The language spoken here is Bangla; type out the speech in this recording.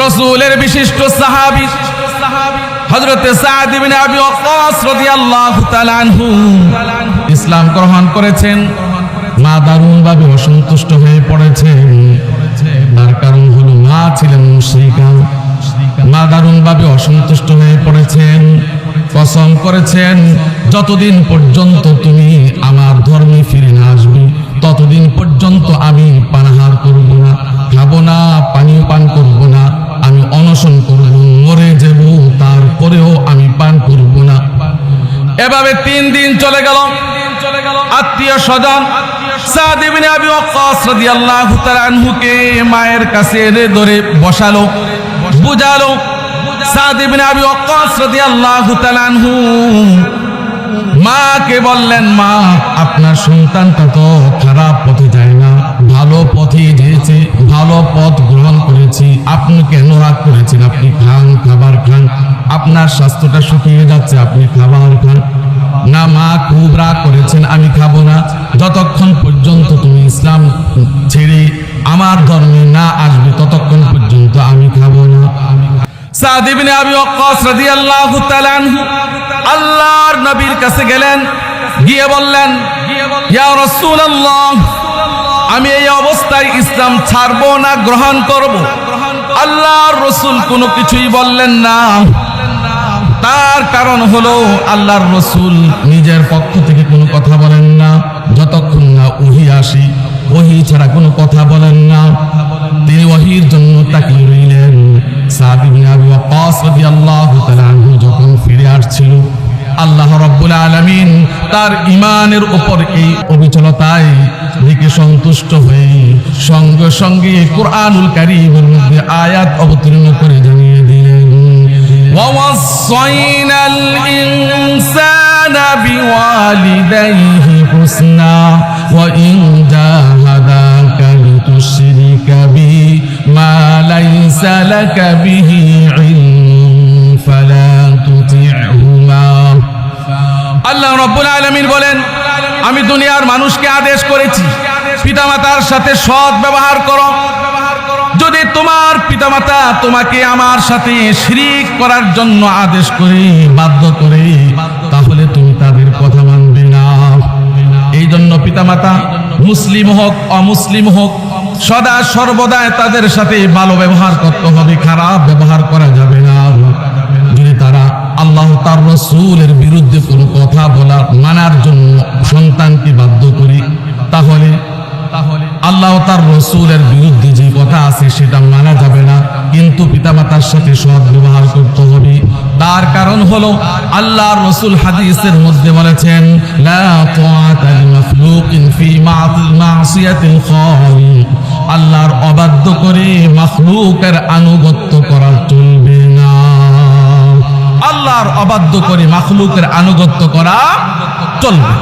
রসুলের বিশিষ্ট সাহাবি হজরতে সাদ আবি ওয়াক্কাস রাদিয়াল্লাহু তাআলা ইসলাম গ্রহণ করেছেন, মা দারুণভাবে অসন্তুষ্ট হয়ে পড়েছেন। তার কারণ হলো মা ছিলেন মুশরিকা মা দারুণভাবে অসন্তুষ্ট হয়ে পড়েছেন কসম করেছেন। যতদিন পর্যন্ত তুমি আমার ধর্মে ফিরে না আসবে এভাবে তিন দিন চলে গেল। আত্মীয় স্বজন আনহুকে মায়ের কাছে এনে ধরে বসালো বুঝালো। মাকে বললেন মা আপনার সন্তানটা তো খারাপ পথে যায় না। ভালো পথে যেয়েছে ভালো পথ গ্রহণ করেছি। আপনি কেন রাগ করেছেন? আপনি খান খাবার খান। আপনার স্বাস্থ্যটা শুকিয়ে যাচ্ছে আপনি খাবার খান। না মা খুব রাগ করেছেন, আমি খাব না। যতক্ষণ পর্যন্ত তুমি ইসলাম ছেড়ে আমার ধর্মে না আসবে, ততক্ষণ পর্যন্ত আমি খাব না। আল্লাহর নবীর গেলেন, গিয়ে বললেন, ইয়া আমি এই অবস্থায় ইসলাম ছাড়বো না, গ্রহণ করব? আল্লাহর রসুল কোনো কিছুই বললেন না। তার কারণ হলো আল্লাহর রসুল নিজের পক্ষ থেকে কোনো কথা বলেন না। যতক্ষণ না ওহি আসি, ওহি ছাড়া কোনো কথা বলেন না। তিনি ওহির জন্য তাকিয়ে রইলেন। যখন ফিরে আসছিল, আল্লাহ রব্বুল আলামিন তার ইমানের উপর এই অবিচলতায় থেকে সন্তুষ্ট হয়ে সঙ্গে সঙ্গে কোরআনুল কারীমের মধ্যে আয়াত অবতীর্ণ করে দিলেন ووصينا الإنسان بوالديه حسنا وإن جاهداك لتشرك بي ما ليس لك به علم فلا تطعهما আল্লাহ রব্বুল আলমিন বলেন আমি দুনিয়ার মানুষকে আদেশ করেছি পিতামাতার সাথে সৎ ব্যবহার করো যদি তোমার পিতামাতা, তোমাকে আমার সাথে শিরিক করার জন্য আদেশ করে, বাধ্য করে, তাহলে তুমি তাদের কথা মানবে না। এই জন্য পিতামাতা, মুসলিম হোক, অমুসলিম হোক, সদা সর্বদা তাদের সাথে ভালো ব্যবহার করতে হবে, খারাপ ব্যবহার করা যাবে না। যদি তারা আল্লাহ তার রসুলের বিরুদ্ধে কোনো কথা বলা, মানার জন্য সন্তানকে বাধ্য করি তাহলে তাহলে আল্লাহ তার রসুলের বিরুদ্ধে কথা আছে সেটা মানা যাবে না। কিন্তু পিতামাতার সাথে সৎ ব্যবহার করতে হবে। তার কারণ হলো আল্লাহ রসুল হাদিসের মধ্যে বলেছেন আল্লাহর অবাধ্য করে মাখলুকের আনুগত্য করা চলবে না। আল্লাহর অবাধ্য করে মাখলুকের আনুগত্য করা চলবে।